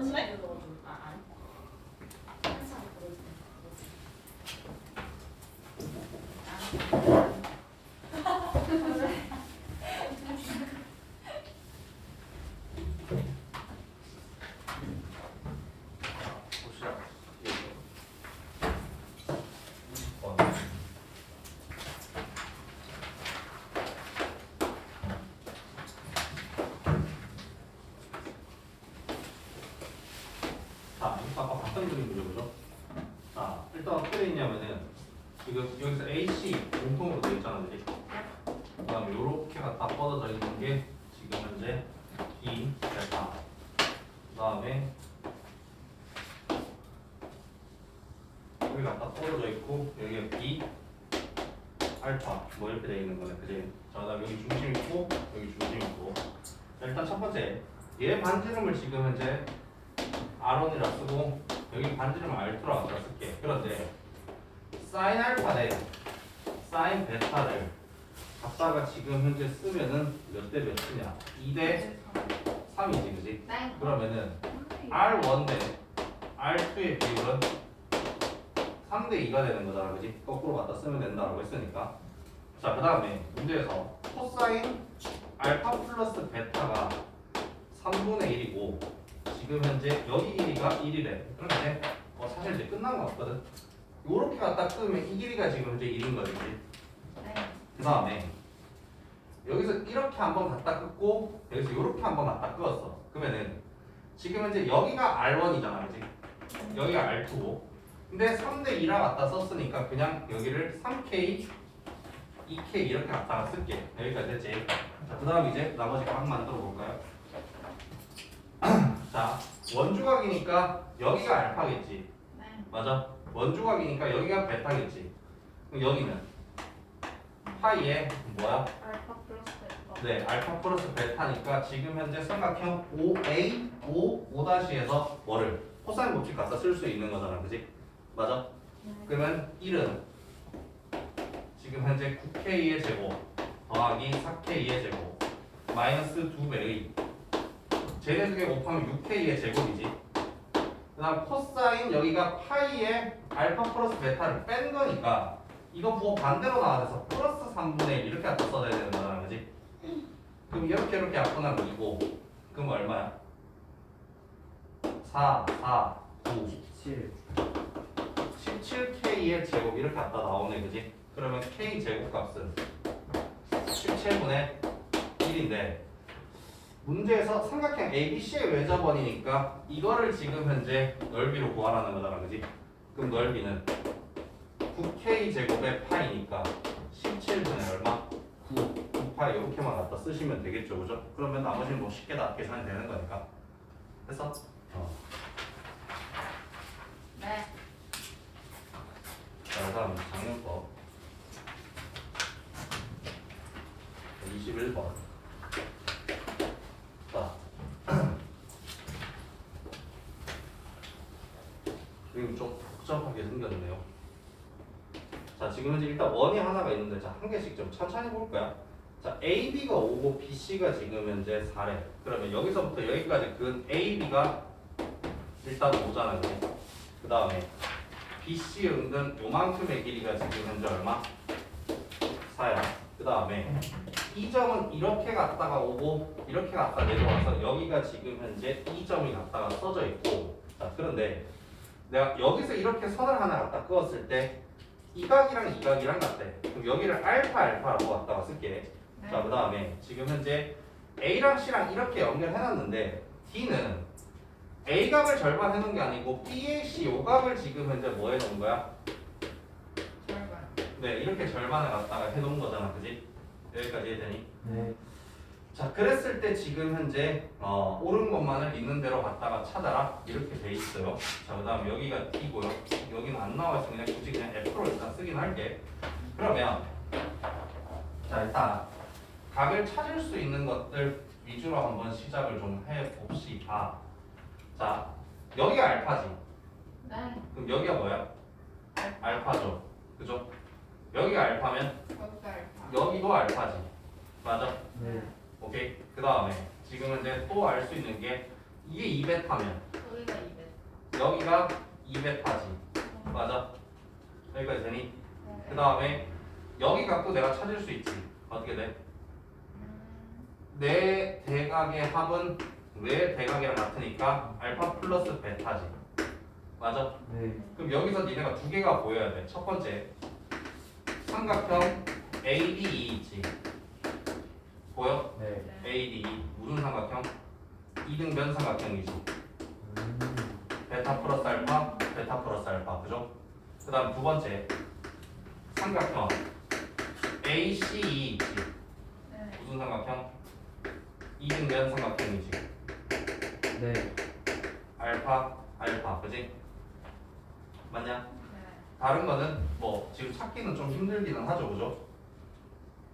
맞네? 아, 아니. 항상 그러지. 봅시다. 어. 자, 그림이죠, 그죠? 자, 일단 어떻게 돼 있냐면은 지금 여기서 AC 공통으로 돼 있잖아, 그지? 그다음에 요렇게 갖다 뻗어져 있는 게 지금 현재 B 델타. 그다음에 여기 갖다 떨어져 있고 여기가 B 알파 뭐 이렇게 돼 있는 거네 그지? 자 그다음 여기 중심 있고 여기 중심 있고 자, 일단 첫 번째 얘 반지름을 지금 현재 R1이라 쓰고 여기 반지름을 R2라 갖다 쓸게 그런데 사인 알파 대 사인 베타를 갖다가 지금 현재 쓰면은 몇 대 몇이냐 2대 3이지 그지? 네. 그러면은 R1 대 R2의 비율은 3대 2가 되는 거잖아, 그지? 거꾸로 갖다 쓰면 된다라고 했으니까. 자, 그 다음에 문제에서 코사인 알파 플러스 베타가 3분의 1이고 지금 현재 여기 길이가 1이래. 그럼 이제 어, 사실 이제 끝난 거 같거든. 요렇게 갖다 끄면 이 길이가 지금 현재 1인 거지. 네. 그 다음에 여기서 이렇게 한번 갖다 끄고 여기서 이렇게 한번 갖다 끄었어. 그러면은 지금 현재 여기가 R1이잖아, 그지? 여기가 R2고. 근데 3대 2라 갖다 썼으니까 그냥 여기를 3K, 2K 이렇게 갖다가 쓸게. 여기까지 됐지? 자, 그 다음 이제 나머지 각 만들어 볼까요? 자, 원주각이니까 여기가 알파겠지. 네. 맞아? 원주각이니까 여기가 베타겠지. 그럼 여기는 파이에 뭐야? 알파 플러스 베타. 네, 알파 플러스 베타니까 지금 현재 삼각형 OA, O, O-에서 뭐를 코사인 법칙 갖다 쓸 수 있는 거잖아, 그지? 맞아? 네. 그러면 1은 지금 현재 9K의 제곱 더하기 4K의 제곱 마이너스 2배의 쟤네 두 개 곱하면 6K의 제곱이지 그 다음 코사인 여기가 파이의 알파 플러스 베타를 뺀 거니까 이거 부호 반대로 나와서 플러스 3분의 1 이렇게 갖다 써야 거잖아 그지? 그럼 이렇게 이렇게 약분하면 2고 그럼 얼마야? 4, 4, 9 7 17K의 제곱 이렇게 갖다 나오네 그지? 그러면 K 제곱 값은 17분의 1인데 문제에서 삼각형 ABC의 외접원이니까 이거를 지금 현재 넓이로 구하라는 거잖아 그지? 그럼 넓이는 9K 제곱의 파이니까 17분의 얼마? 9, 9파이 이렇게만 갖다 쓰시면 되겠죠 그죠? 그러면 나머지는 뭐 쉽게 다 계산이 되는 거니까 됐어? 어. 네. 자, 다음 장면법 21번 자 지금 좀 복잡하게 생겼네요 자 지금 현재 일단 원이 하나가 있는데 자 한 개씩 좀 천천히 볼까요? 자 AB가 5고 BC가 지금 현재 4래 그러면 여기서부터 여기까지 그 AB가 일단 5잖아요 그 다음에 BC 은근 요만큼의 길이가 지금 현재 얼마? 4야. 그 다음에 이 점은 이렇게 갔다가 오고 이렇게 갔다 내려와서 여기가 지금 현재 이 점이 갔다가 써져 있고 자 그런데 내가 여기서 이렇게 선을 하나 갖다 그었을 때 이 각이랑 이 각이랑 같대. 그럼 여기를 알파 알파라고 갖다가 쓸게. 자그 다음에 지금 현재 A랑 C랑 이렇게 연결해놨는데 D는 A 각을 절반 해놓은 게 아니고 B의 C 요 각을 지금 현재 뭐 해놓은 거야? 절반. 네 이렇게 절반을 갖다가 해놓은 거잖아 그지? 여기까지 해되니? 네 자 그랬을 때 지금 현재 어, 옳은 것만을 있는 대로 갖다가 찾아라 이렇게 돼 있어요 자그 다음 여기가 D고요 여기는 안 나와서 그냥 굳이 그냥 F로 일단 쓰긴 할게 그러면 자 일단 각을 찾을 수 있는 것들 위주로 한번 시작을 좀 해봅시다 자 여기가 알파지 네. 그럼 여기가 뭐야? 알파죠. 그죠? 여기가 알파면. 여기도 알파지. 맞아? 네 오케이. 그 다음에 지금 현재 또알 수 있는 게 이게 2베타면 네. 여기가 200. 여기가 200까지 맞아 여기까지 되니? 그 다음에 여기 각도 내가 찾을 수 있지 어떻게 돼? 음, 내 대각의 합은 왜 대각이랑 같으니까 알파 플러스 베타지 맞아? 네. 그럼 여기서 니네가 두 개가 보여야 돼. 첫 번째 삼각형 ADE 있지. 보여? 네. 네. ADE 무슨 삼각형? 이등변 삼각형이지. 음. 베타 플러스 알파, 베타 플러스 알파, 그죠? 그 다음 두 번째 삼각형 ACE 있지. 네. 무슨 삼각형? 이등변 삼각형이지. 네. 알파, 알파, 그지? 맞냐? 네. 다른 거는 뭐 지금 찾기는 좀 힘들기는 하죠, 그죠?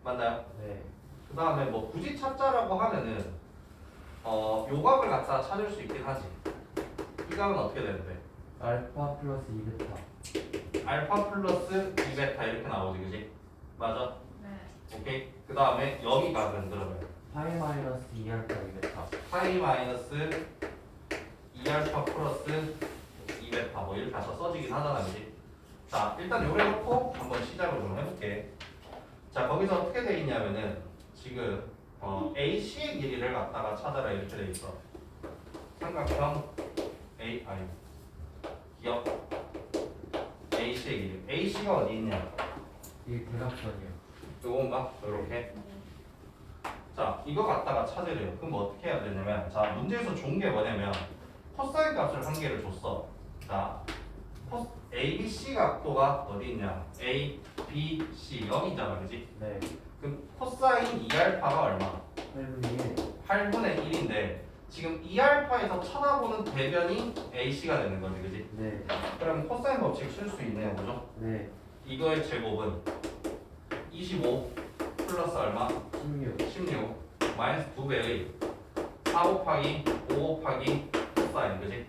맞나요? 네. 그 다음에 뭐 굳이 찾자라고 하면은 어 요각을 갖다 찾을 수 있긴 하지. 이 각은 어떻게 되는데? 알파 플러스 2베타. 알파 플러스 2베타 이렇게 나오지, 그지? 맞아? 네. 오케이. 그 다음에 여기 각은 그러면 파이 마이너스 2알파 2베타. 파이 마이너스 2알파 플러스 2베타 뭐 이렇게 다 써지긴 하잖아, 그지? 자, 일단 요래 놓고 한번 시작을 좀 해볼게. 자, 거기서 어떻게 돼 있냐면은 지금 어, AC의 길이를 갖다가 찾아라 이렇게 돼 있어. 삼각형 A 아니 기억 AC의 길이. AC가 어디 있냐? 이 대각선이요. 요건가? 요렇게. 자, 이거 갖다가 찾으래요. 그럼 뭐 어떻게 해야 되냐면, 자, 문제에서 좋은 게 뭐냐면, 코사인 값을 한 개를 줬어. 자, 코, A, B, C 각도가 어디 있냐? A, B, C 여기잖아, 그지? 네. 그럼 코사인 2알파가 얼마? 8분의 1. 8분의 1인데, 지금 2알파에서 쳐다보는 대변이 AC가 되는 거지, 그지? 네. 그럼 코사인 법칙 쓸 수 있네요, 그죠? 네. 이거의 제곱은 25 플러스 얼마? 16. 16 마이너스 2배의 4 곱하기 5 곱하기 코사인 그지?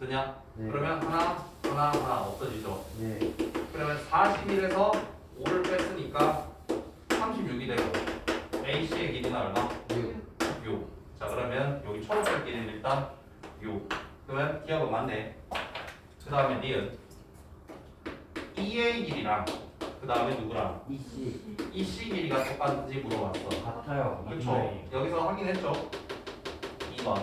되냐? 네. 그러면 하나 하나 하나 없어지죠 네. 그러면 41에서 5를 뺐으니까 36이 되고 AC의 길이는 얼마? 6. 6 자 그러면 여기 일단 6 그러면 기억은 맞네 그 다음에 니은 EA의 길이랑 그 다음에 누구랑? EC. EC 길이가 똑같은지 물어봤어 같아요. 그렇죠. 여기서 확인했죠. 2번.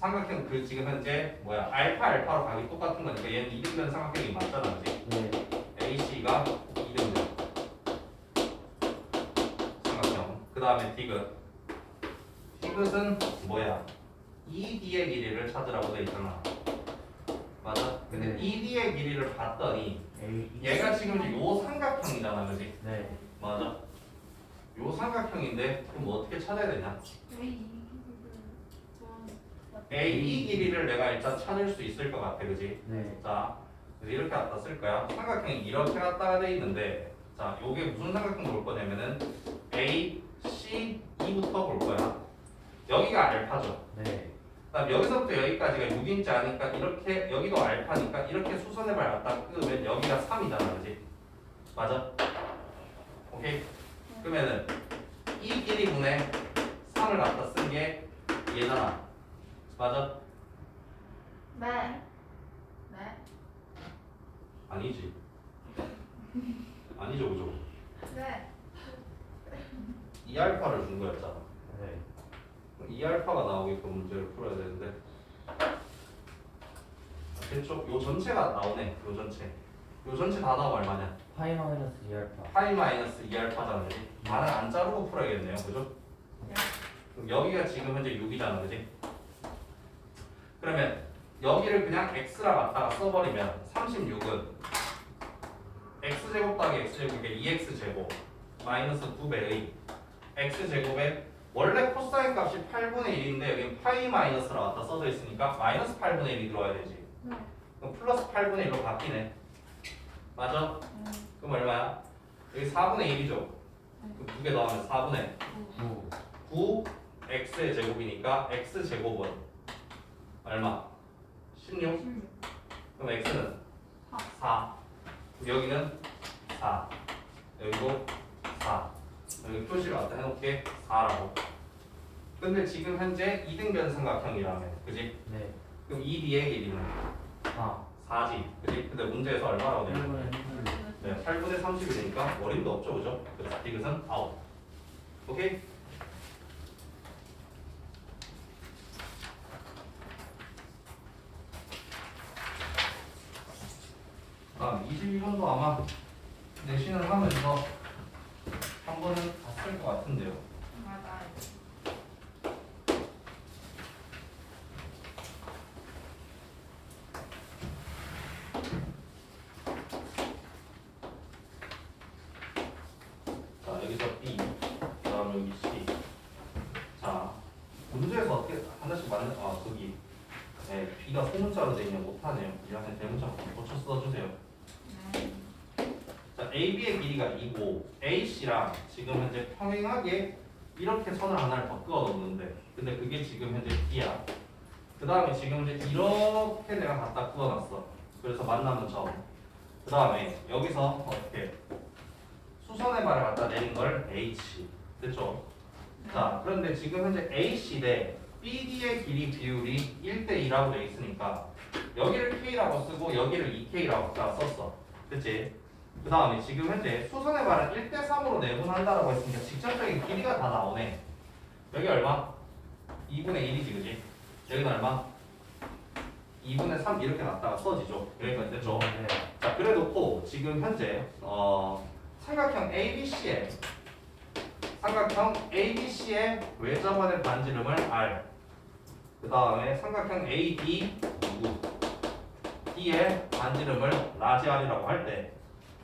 삼각형 그 지금 현재 뭐야 알파 알파로 가기 똑같은 거니까 얘는 이등변 삼각형이 맞잖아, 그지? 네. AC가 이등변 삼각형. 그 다음에 디귿. 디귿은 뭐야? ED의 길이를 찾으라고 돼 있잖아. 맞아? 근데 네. ED의 길이를 봤더니 A. 얘가 지금 요 삼각형이잖아, 그지? 네. 맞아. 요 삼각형인데 그럼 뭐 어떻게 찾아야 되냐? A 길이를 내가 일단 찾을 수 있을 것 같아, 그지? 네. 자, 그래서 이렇게 갖다 쓸 거야. 삼각형이 이렇게 갖다가 돼 있는데, 자, 요게 무슨 삼각형으로 볼 거냐면은 A, C, E부터 볼 거야. 여기가 알파죠. 네. 그다음 여기서부터 여기까지가 6인치 아니까 이렇게 여기도 알파니까 이렇게 수선의 발 갖다 끄면 여기가 3이잖아, 그지? 맞아? 오케이. 그러면은 이 길이분의 3을 갖다 쓴 게 얘잖아. 맞아? 네. 네. 아니지. 아니죠, 그죠? 네. 2알파를 준 거였잖아. 네. 2알파가 나오게끔 문제를 풀어야 되는데. 대충 요 전체가 나오네. 요 전체. 요 전체 다 나오면 얼마냐? 파이 마이너스 2알파. 파이 마이너스 2알파잖아, 그지? 반을 안 자르고 풀어야겠네요, 그죠? 네. 그럼 여기가 지금 현재 6이잖아, 그지? 그러면 여기를 그냥 x라 갖다가 써버리면 36은 x제곱 더하기 x제곱이 2x제곱 마이너스 2배의 x제곱에 원래 코사인 값이 8분의 1인데 여기 파이 마이너스라 갖다 써져 있으니까 마이너스 8분의 1이 들어와야 되지 네. 그럼 플러스 8분의 1로 바뀌네 맞아? 음, 그럼 얼마야? 여기 4분의 1이죠 그럼 두개 더하면 4분의 9. 9 x의 제곱이니까 x 제곱은 얼마? 16. 16. 그럼 x는 사. 4. 여기는 4. 여기도 4. 여기 표시를 갖다 해놓게 4라고. 근데 지금 현재 이등변 삼각형이라며, 그지? 네. 그럼 EB의 길이는 4 4지. 그지? 근데 문제에서 얼마라고 돼? 1분의 1 네, 8분의 30이 되니까 원림도 없죠, 그죠? 그래서 디귿은 아웃. 오케이? 아, 22번도 아마 내신을 하면서 한 번은 봤을 것 같은데요. 맞아요. 자, 여기서 B, 그 다음 여기 C. 자, 문제에서 어떻게 하나씩 맞는, 아, 거기. 네, B가 소문자로 되어 있냐 못하네요. 이학생 대문자 고쳐 써주세요. 네. 자, AB의 길이가 2고 AC랑 지금 현재 평행하게 이렇게 선을 하나를 더 그어 놓는데 근데 그게 지금 현재 B야. 그 다음에 지금 현재 이렇게 내가 갖다 그어 놨어. 그래서 만나는 점. 그 다음에 여기서 어떻게 수선의 발을 갖다 내린 걸 H. 됐죠? 자, 그런데 지금 현재 AC 대 BD의 길이 비율이 1대2라고 돼 있으니까 여기를 K라고 쓰고 여기를 2K라고 다 썼어. 그치? 그 다음에 지금 현재 수선의 발은 1대3으로 내분한다라고 했으니까 직접적인 길이가 다 나오네. 여기 얼마? 2분의 1이지, 그지? 여기는 얼마? 2분의 3 이렇게 놨다가 써지죠. 여기까지 됐죠? 네 자, 그래 놓고 지금 현재 어, 삼각형 ABC의 삼각형 ABC의 외접원의 반지름을 R. 그 다음에 삼각형 AD 누구? D의 반지름을 라지 R이라고 할때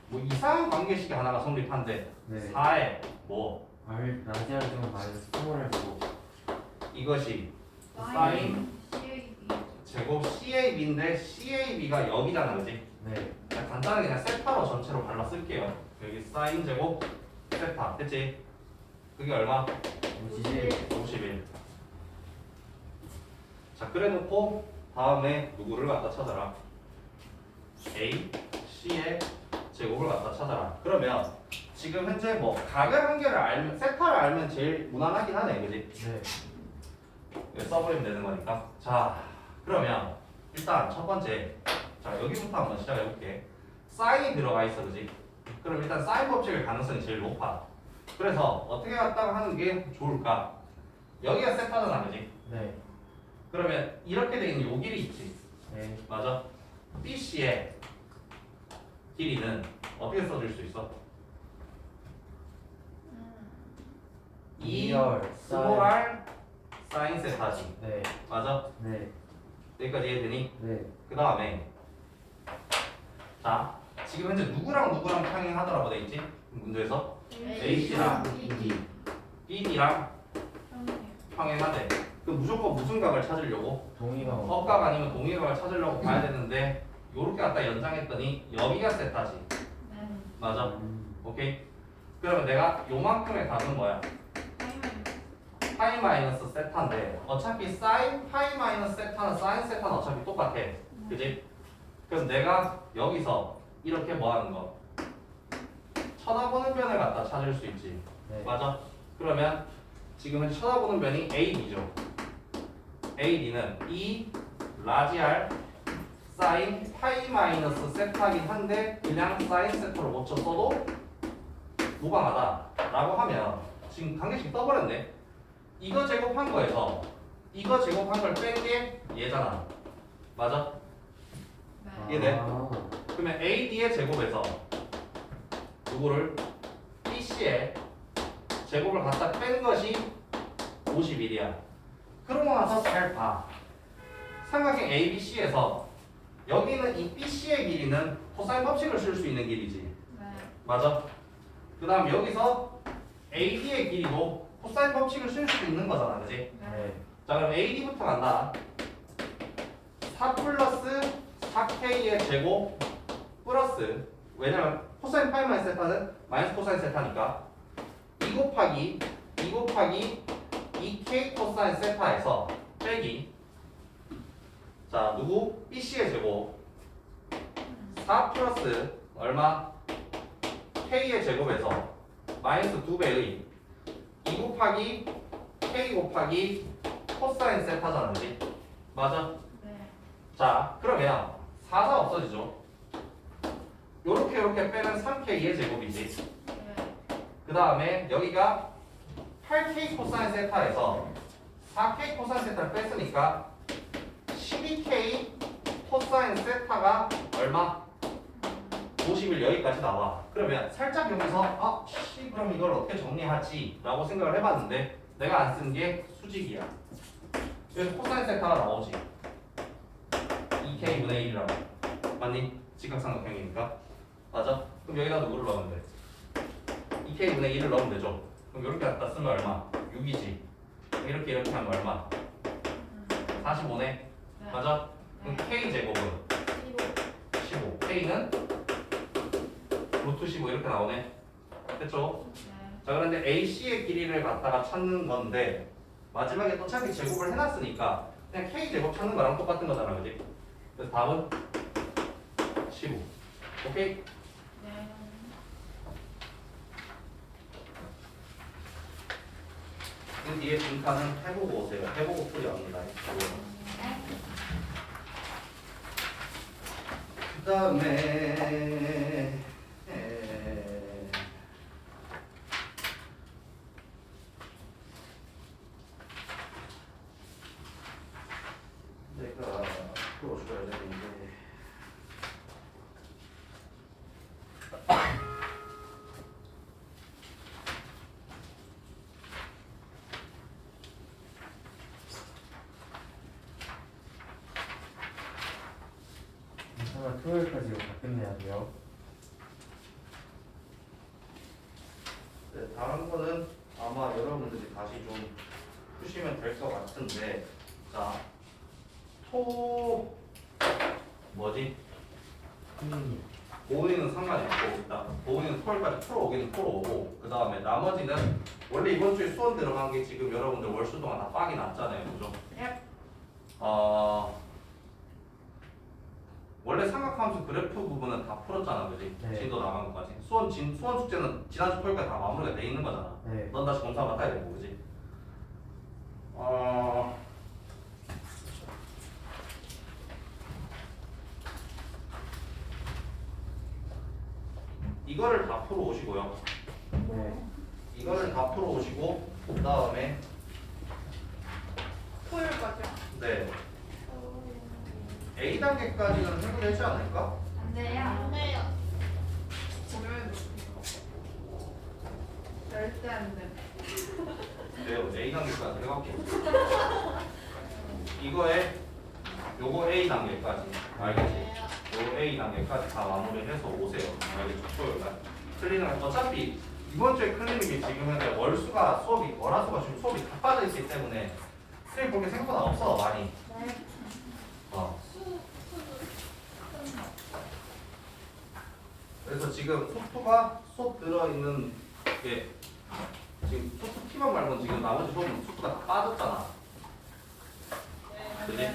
뭐 이상한 관계식이 하나가 성립한데 네 4에 뭐 R 라지알 중에 마이너스 3을 보고 이것이 사인. 제곱 CAB인데 CAB가 여기잖아, 그지? 네 그냥 간단하게 그냥 세타로 전체로 발라 쓸게요. 여기 사인 제곱 세타, 됐지? 그게 얼마? 51 51. 자, 그래 놓고 다음에 누구를 갖다 찾아라. A, C의 제곱을 갖다 찾아라. 그러면 지금 현재 뭐 각을 한 개를 알면 세타를 알면 제일 무난하긴 하네, 그지? 네 이거 써버리면 되는 거니까. 자, 그러면 일단 첫 번째, 자 여기부터 한번 시작해 볼게. 사인이 들어가 있어, 그지? 그럼 일단 사인 법칙의 가능성이 제일 높아. 그래서 어떻게 갖다가 하는 게 좋을까? 여기가 세타잖아, 그지? 네 그러면 이렇게 돼 있는 요 길이 있지, 네 맞아? BC의 길이는 어떻게 써줄 수 있어? 음. 2 이열, 스몰 사인. 세타지, 네. 맞아? 네. 여기까지 이해되니? 네. 그 다음에 자 지금 현재 누구랑 누구랑 평행하더라고 돼 있지? 문제에서? H랑 BD BD랑. 평행하대 그 무조건 무슨 각을 찾으려고? 동의가 엇각 아니면 동일각을 찾으려고 봐야 되는데 요렇게 갖다 연장했더니 여기가 세타지 네. 맞아 음, 오케이 그러면 내가 요만큼의 값은 뭐야. 파이 마이너스 세타인데 어차피 사인 파이 마이너스 세타는 사인 세타는 어차피 똑같아 그지? 그럼 내가 여기서 이렇게 뭐 하는 거? 쳐다보는 변을 갖다 찾을 수 있지. 네 맞아? 그러면 지금 은 쳐다보는 변이 AD죠. AD는 E 라지 R 사인 파이 마이너스 세타긴 한데 그냥 사인 세타로 고쳐 써도 무방하다라고 하면 지금 관계식 떠버렸네. 이거 제곱한 거에서 이거 제곱한 걸 뺀 게 얘잖아. 맞아? 네. 이해돼? 아, 그러면 AD의 제곱에서 누구를 BC의 제곱을 갖다 뺀 것이 51이야. 그러고 나서 잘 봐. 삼각형 ABC에서 여기는 이 BC의 길이는 코사인 법칙을 쓸 수 있는 길이지. 네. 맞아? 그 다음 여기서 AD의 길이도 코사인 법칙을 쓸 수 있는 거잖아. 그지? 네. 네자 그럼 AD부터 간다 4 플러스 4K의 제곱 플러스 왜냐면 코사인 파이 마이너스 세타는 마이너스 코사인 세타니까 2 곱하기 2 곱하기 2K 코사인 세타에서 빼기 자 누구? BC의 제곱 4 플러스 얼마? K의 제곱에서 마이너스 2배의 2 곱하기 K 곱하기 코사인 세타잖아 그지? 맞아? 네. 자 그러면 4, 4 없어지죠 요렇게 요렇게 빼면 3K의 제곱이지 네. 그 다음에 여기가 8K 코사인 세타에서 4K 코사인 세타를 뺐으니까 12K 코사인 세타가 얼마? 50일 여기까지 나와. 그러면 살짝 여기서 아, 씨, 그럼 이걸 어떻게 정리하지? 라고 생각을 해봤는데 내가 안 쓴 게 수직이야. 여기서 코사인 세타가 나오지. 2K분의 1이라고. 맞니? 직각삼각형이니까. 맞아? 그럼 여기다 누구를 넣으면 돼? 2K분의 1을 넣으면 되죠. 그럼 이렇게 갖다 쓰면 얼마? 6이지. 이렇게 이렇게 하면 얼마? 음, 45네. 네. 맞아? 그럼 네. K 제곱은 15. K는 루트 15 이렇게 나오네. 됐죠? 네. 자 그런데 AC의 길이를 갖다가 찾는 건데 마지막에 또 차피 제곱을 해놨으니까 그냥 K 제곱 찾는 거랑 똑같은 거잖아, 그지? 그래서 답은 15. 오케이? 네. 그 뒤에 빈칸은 해보고 오세요. 해보고 풀이 합니다. 그다음에 내가 풀어줘야 되는데 설마 토요일까지 이거 다 끝내야 돼요? 네, 다른 거는 아마 여러분들이 다시 좀 푸시면 될 것 같은데 자, 토 뭐지? 음. 보은이는 상관이 없고 일단 보은이는 토요일까지 풀어오기는 풀어오고 그 다음에 나머지는 원래 이번 주에 수원 들어간 게 지금 여러분들 월수 동안 다 빡이 났잖아요 그죠? 예. 어 원래 삼각 함수 그래프 부분은 다 풀었잖아 그지? 네. 진도 나간 것까지 수원 진 수원 숙제는 지난주 토요일까지 다 마무리가 돼 있는 거잖아 네. 넌 다시 검사 맡아야 되고 그지? 어... 이거를 다 풀어 오시고요. 네. 이거를 다 풀어 오시고 그 다음에 토요일까지요? 네 A 단계까지는 해결되지 않을까? 안 돼요. 안 돼요. 금요일 절대 안 돼. 네요 A 단계까지 해갖고 이거에 요거 A 단계까지 알겠지? 요 A 단계까지 다 마무리해서 오세요. 알겠죠? 토요일날 클리닝 어차피 이번 주에 클리닝이 지금 현재 월수가 수업이 월화수가 지금 수업이 다 빠져 있기 때문에 선생님 볼게 생각보다 없어 많이. 네. 어. 그래서 지금 소프가 수업 들어있는 게 지금 소프 키만 말고는 지금 나머지 수업은 소프가 다 빠졌잖아. 그지?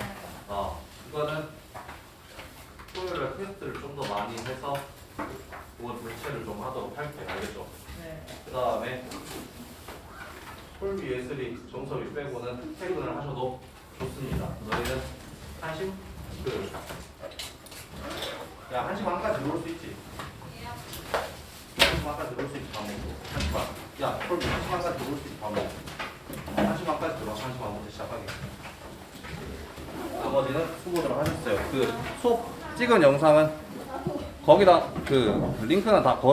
어, 이거는 토요일에 테스트를 좀 더 많이 해서 그거 대체를 좀 하도록 할게 알겠죠? 네. 그 다음에 홀비 예슬이 정섭이 빼고는 퇴근을 하셔도 좋습니다. 너희는 한심 그. 야 한심 반까지 놀 수 있지. 한심 반까지 놀 수 있지 밥 먹고. 한심 반. 야 홀비 한심 반까지 놀 수 있지 밥 먹고. 한심 반까지 들어. 한심 반부터 시작하게. 나머지는 수고들 하셨어요. 그 수업 찍은 영상은 거기다 그 링크는 다 걸어.